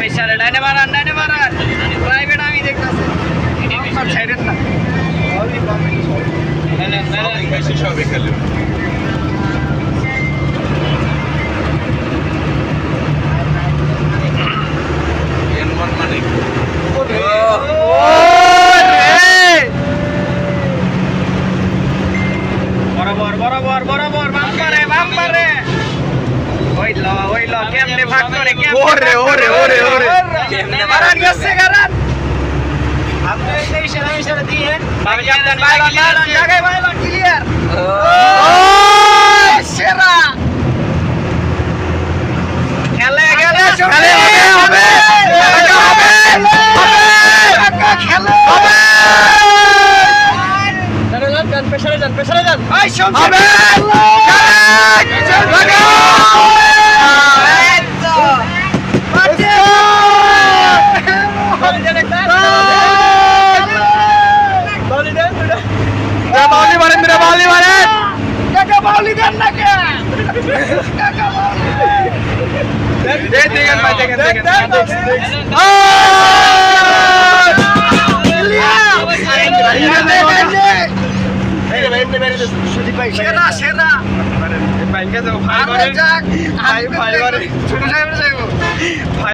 পেশারে ডাইনে মারান ডাইনে মারান প্রাইভেট আমি দেখতেছি। ছাইরেন না। বরাবর বরাবর বরাবর, বাম্পারে বাম্পারে। কেমনে ভাগ করে কেমনে ওরে, ওরে, ওরে, ওরে। কেমনে মারান গেছে গারান আপনি এই ইশারা ইশারা দিয়ে জানদান বাইলন বাইলন জায়গায় বাইলন ক্লিয়ার। ও সেরা। খেলে গেলে খেলে হবে, হবে, হবে, হবে, খেলে হবে। পেছনে যান পেছনে যান এই সব হবে। বাউলি মারেন রে বাউলি মারেন দেখেন দেখেন ভাই দেখেন দেখেন সেরা সেরা ভাই কে যাও আরও ভাই যাক ভাই ভাই ছোট সাহেব। যাইব